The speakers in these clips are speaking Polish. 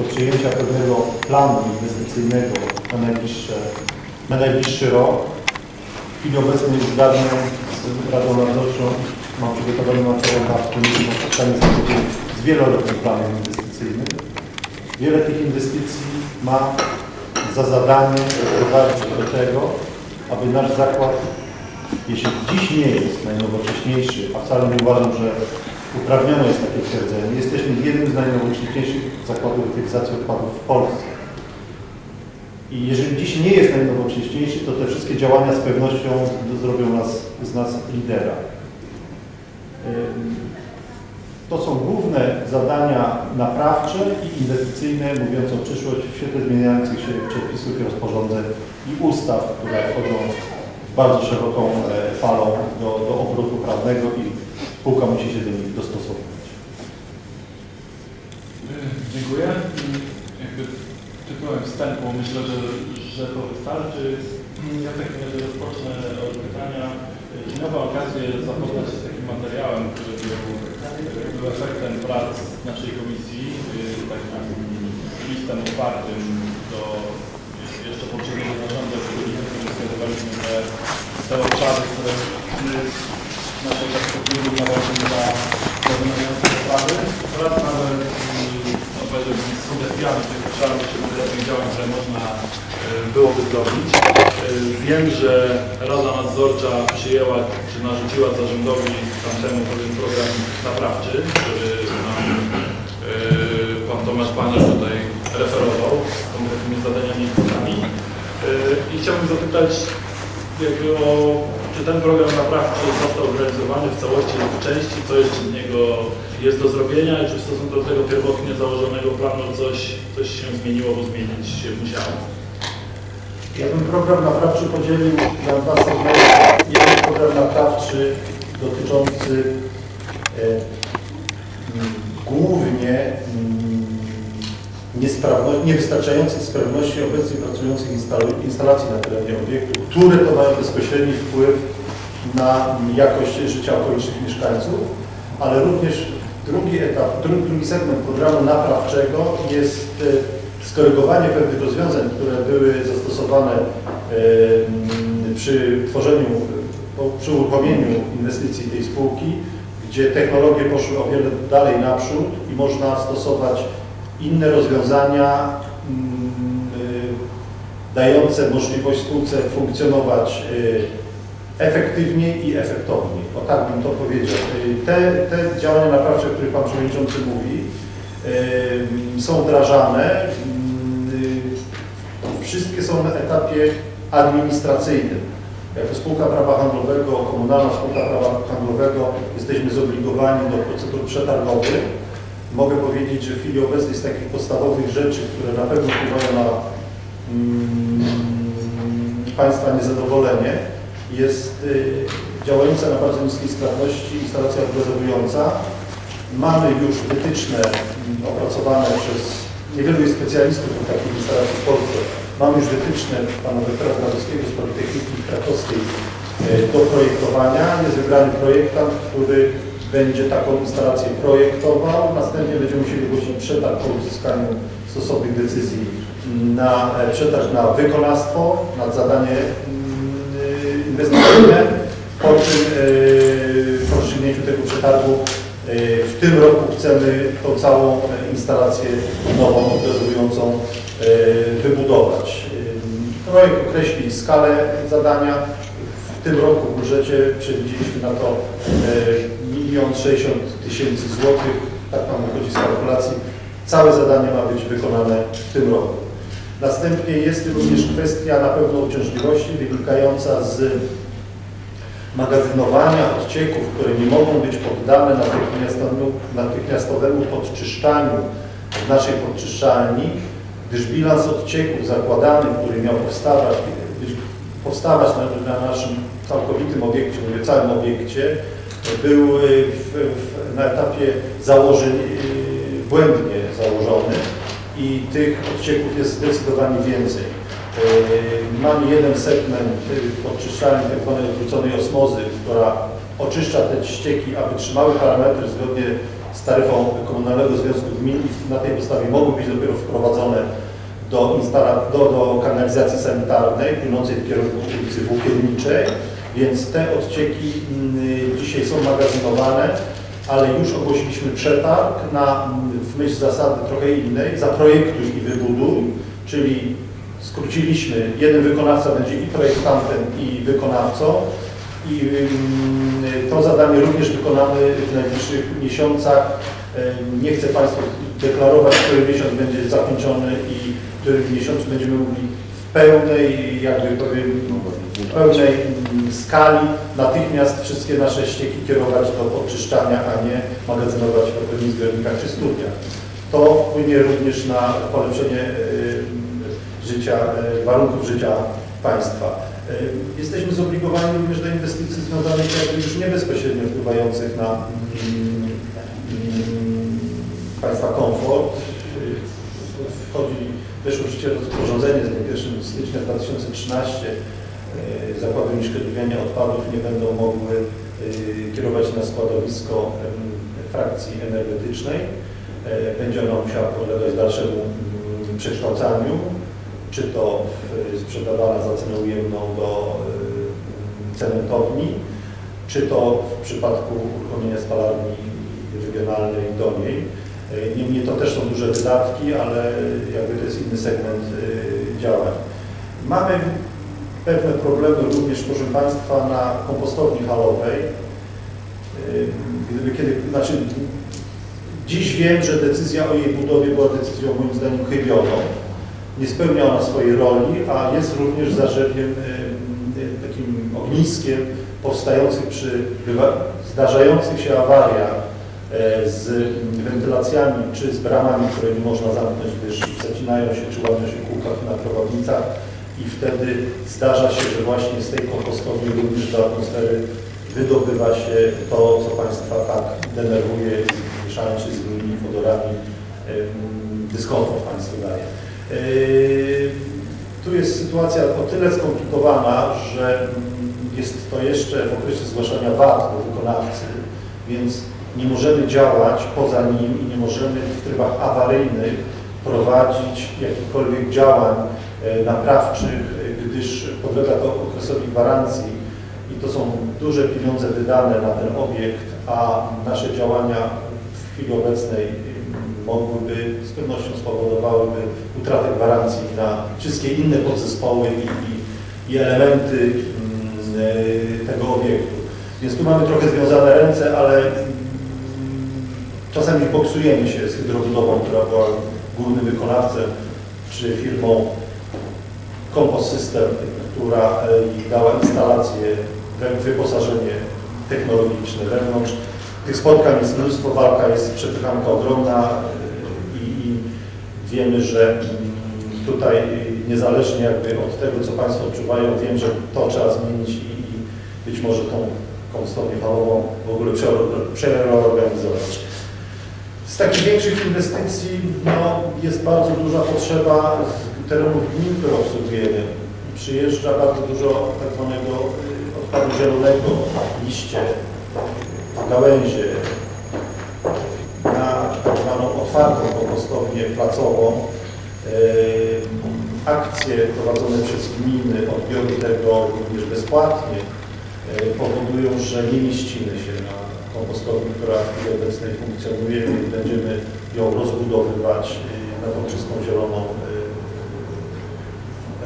do przyjęcia pewnego planu inwestycyjnego na, najbliższe, na najbliższy rok. W chwili obecnej uzgadniam z Radą Nadzorczą, mam przygotowany materiał na spotkanie z, z wieloletnim planem inwestycyjnym. Wiele tych inwestycji ma za zadanie doprowadzić do tego, aby nasz zakład, jeśli dziś nie jest najnowocześniejszy, a wcale nie uważam, że uprawnione jest takie twierdzenie, jesteśmy jednym z najnowocześniejszych zakładów utylizacji odpadów w Polsce. I jeżeli dziś nie jest najnowocześniejszy, to te wszystkie działania z pewnością zrobią nas, z nas lidera. To są główne zadania naprawcze i inwestycyjne, mówiąc o przyszłość w świetle zmieniających się przepisów i rozporządzeń i ustaw, które wchodzą bardzo szeroką e, falą do, do obrotu prawnego i spółka musi się do nich dostosować. Dziękuję. Jakby tytułem wstępu myślę, że, że to wystarczy. Ja w takim razie rozpocznę od pytania. Czy miała okazję zapoznać się z takim materiałem, który był, był efektem prac naszej komisji, y, takim listem otwartym do jeszcze poprzedniego zarządu, który wskazywaliśmy, że te obszary, które naszej perspektywy uznawaliśmy za dominujące sprawy, wraz nawet sugestiami tych obszarów czy konkretnych działań, które można y, byłoby zrobić. Y, Wiem, że Rada Nadzorcza przyjęła, czy narzuciła zarządowi tamtemu pewien program naprawczy, który nam y, Pan Tomasz Panier tutaj referował konkretnymi zadaniami i planami. I chciałbym zapytać, jakby o, czy ten program naprawczy został zrealizowany w całości lub w części, co jeszcze z niego jest do zrobienia czy w stosunku do tego pierwotnie założonego planu coś, coś się zmieniło, bo zmienić się musiało. Ja bym program naprawczy podzielił na dwa segmenty. Jeden program naprawczy dotyczący e, głównie niewystarczającej sprawności obecnie pracujących instalacji na terenie obiektu, które to mają bezpośredni wpływ na jakość życia okolicznych mieszkańców, ale również drugi etap, drugi, drugi segment programu naprawczego jest e, skorygowanie pewnych rozwiązań, które były zastosowane e, przy tworzeniu, przy uruchomieniu inwestycji tej spółki, gdzie technologie poszły o wiele dalej naprzód i można stosować inne rozwiązania mm, y, dające możliwość spółce funkcjonować y, efektywniej i efektowniej. O tak bym to powiedział. Y, Te, te działania naprawcze, o których Pan Przewodniczący mówi, są wdrażane. Wszystkie są na etapie administracyjnym. Jako spółka prawa handlowego, komunalna spółka prawa handlowego jesteśmy zobligowani do procedur przetargowych. Mogę powiedzieć, że w chwili obecnej z takich podstawowych rzeczy, które na pewno wpływają na mm, Państwa niezadowolenie, jest y, działająca na bardzo niskiej sprawności instalacja odgazowująca. Mamy już wytyczne mm, opracowane przez niewielu specjalistów od takich instalacji w Polsce. Mamy już wytyczne pana doktora Krawowskiego z Politechniki Krakowskiej y, do projektowania. Jest wybrany projektant, który będzie taką instalację projektował. Następnie będziemy musieli ogłosić przetarg po uzyskaniu stosownych decyzji na e, przetarg na wykonawstwo, na zadanie mm, inwestycyjne. Po czym e, po rozstrzygnięciu tego przetargu e, w tym roku chcemy tą całą instalację nową, odgazowującą e, wybudować. Projekt określi skalę zadania. W tym roku w budżecie przewidzieliśmy na to milion 60 tysięcy złotych, tak nam wychodzi z kalkulacji. Całe zadanie ma być wykonane w tym roku. Następnie jest również kwestia na pewno uciążliwości wynikająca z magazynowania odcieków, które nie mogą być poddane natychmiastowemu, natychmiastowemu podczyszczaniu w naszej podczyszczalni, gdyż bilans odcieków zakładany, który miał powstawać, powstawać na, na naszym całkowitym obiekcie, mówię całym obiekcie, był w, w, na etapie założeń yy, błędnie założony i tych odcieków jest zdecydowanie więcej. Yy, Mamy jeden segment podczyszczalni tak zwanej odwróconej osmozy, która oczyszcza te ścieki, aby trzymały parametry zgodnie z taryfą Komunalnego Związku Gmin i na tej podstawie mogły być dopiero wprowadzone do, do, do kanalizacji sanitarnej płynącej w kierunku ulicy Włókienniczej, więc te odcieki mm, dzisiaj są magazynowane, ale już ogłosiliśmy przetarg na, mm, w myśl zasady trochę innej, zaprojektuj i wybuduj, czyli skróciliśmy, jeden wykonawca będzie i projektantem i wykonawcą i mm, to zadanie również wykonamy w najbliższych miesiącach. E, Nie chcę Państwu deklarować, który miesiąc będzie zakończony i w którym miesiącu będziemy mogli w pełnej, jakby powiem, w pełnej skali natychmiast wszystkie nasze ścieki kierować do oczyszczania, a nie magazynować w odpowiednich zbiornikach czy studniach. To wpłynie również na polepszenie y, życia, y, warunków życia państwa. Y, Jesteśmy zobligowani również do inwestycji związanych jakby już nie bezpośrednio wpływających na mm, mm, państwa komfort. Wchodzi, weszło w życie rozporządzenie z dniem 1 stycznia 2013. Y, Zakłady unieszkodliwiania odpadów nie będą mogły y, kierować na składowisko frakcji energetycznej. E, Będzie ona musiała podlegać dalszemu mm, przekształcaniu, czy to sprzedawana za cenę ujemną do cementowni, czy to w przypadku uruchomienia spalarni regionalnej do niej. E, Niemniej to też są duże wydatki, ale jakby to jest inny segment działań. Mamy pewne problemy również, proszę Państwa, na kompostowni halowej. Gdyby kiedy, znaczy dziś wiem, że decyzja o jej budowie była decyzją moim zdaniem chybioną. Nie spełnia ona swojej roli, a jest również zarzewiem, y, y, takim ogniskiem powstających przy zdarzających się awariach e, z wentylacjami czy z bramami, które nie można zamknąć, gdyż zacinają się czy łamią się kółka na prowadznicach i wtedy zdarza się, że właśnie z tej kompostowni również do atmosfery wydobywa się to, co Państwa tak denerwuje, mieszając się z innymi wodorami, dyskomfort Państwu daje. Yy, Tu jest sytuacja o tyle skomplikowana, że mm, jest to jeszcze w okresie zgłaszania wad do wykonawcy, więc nie możemy działać poza nim i nie możemy w trybach awaryjnych prowadzić jakichkolwiek działań e, naprawczych, e, gdyż podlega to okresowi gwarancji i to są duże pieniądze wydane na ten obiekt, a nasze działania w chwili obecnej y, mogłyby, z pewnością spowodowałyby utratę gwarancji na wszystkie inne podzespoły i, i, i elementy mm, y, tego obiektu. Więc tu mamy trochę związane ręce, ale mm, czasami boksujemy się z hydrobudową, która była głównym wykonawcą, czy firmą Compost System, która y, dała instalację, wyposażenie technologiczne wewnątrz. Tych spotkań jest mnóstwo, walka jest przepychanka ogromna y, i, i wiemy, że tutaj niezależnie jakby od tego, co Państwo odczuwają, wiem, że to trzeba zmienić i, i być może tą kompostownię halową w ogóle przeor- przeorganizować. Z takich większych inwestycji no, jest bardzo duża potrzeba terenów gmin, które obsługujemy. Przyjeżdża bardzo dużo tak zwanego y, odpadu zielonego, liście, gałęzie, na tak zwaną otwartą kompostownię placową. Akcje prowadzone przez gminy, odbiory tego również bezpłatnie, powodują, że nie mieścimy się na kompostowni, która w chwili obecnej funkcjonuje i będziemy ją rozbudowywać na tą czystą zieloną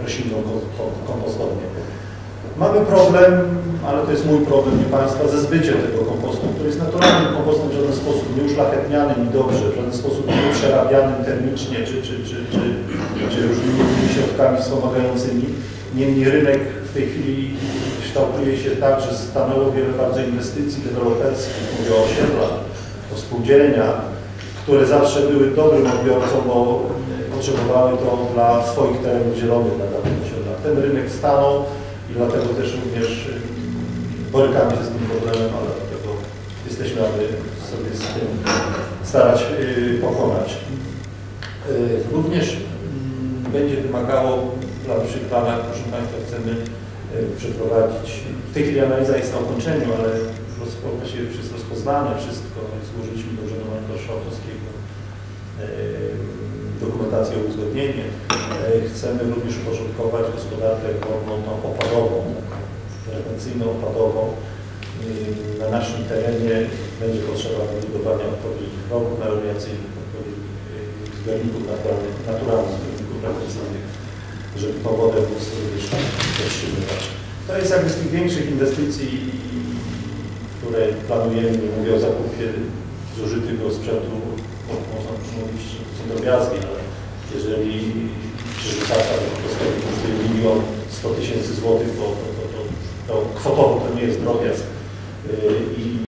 roślinną kom- kom- kompostownię. Mamy problem, ale to jest mój problem, nie Państwa, ze zbyciem tego kompostu, który jest naturalnym kompostem w żaden sposób nie uszlachetnianym i dobrze, w żaden sposób nie przerabianym termicznie czy, czy, czy, czy, czy różnymi środkami wspomagającymi. Niemniej rynek w tej chwili kształtuje się tak, że stanęło wiele bardzo inwestycji deweloperskich, mówię o osiedlach, o spółdzielniach, które zawsze były dobrym odbiorcą, bo potrzebowały to dla swoich terenów zielonych na danych osiedlach. Ten rynek stanął i dlatego też również y, borykamy się z tym problemem, ale dlatego jesteśmy, aby sobie z tym starać y, pokonać. Y, Również mm, będzie wymagało w dalszych planach, proszę Państwa, chcemy przeprowadzić, w tej chwili analiza jest na ukończeniu, ale właściwie już jest rozpoznane wszystko, złożyliśmy do Urzędu marszałkowskiego o uzgodnienie. E, Chcemy również uporządkować gospodarkę wodną opadową, taką prewencyjną opadową. Y, Na naszym terenie będzie potrzeba wybudowania odpowiednich rowów melioracyjnych, odpowiednich zbiorników naturalnych, naturalnych zbiorników prewencyjnych, żeby tą wodę móc również podtrzymywać. To jest jakby z tych większych inwestycji, które planujemy, mówię o zakupie zużytego sprzętu, można mówić, są drobiazgi, ale jeżeli przerzucacza polskiego kosztuje milion 100 tysięcy złotych, to, to, to, to, to kwotowo to nie jest drobiazg. Yy, I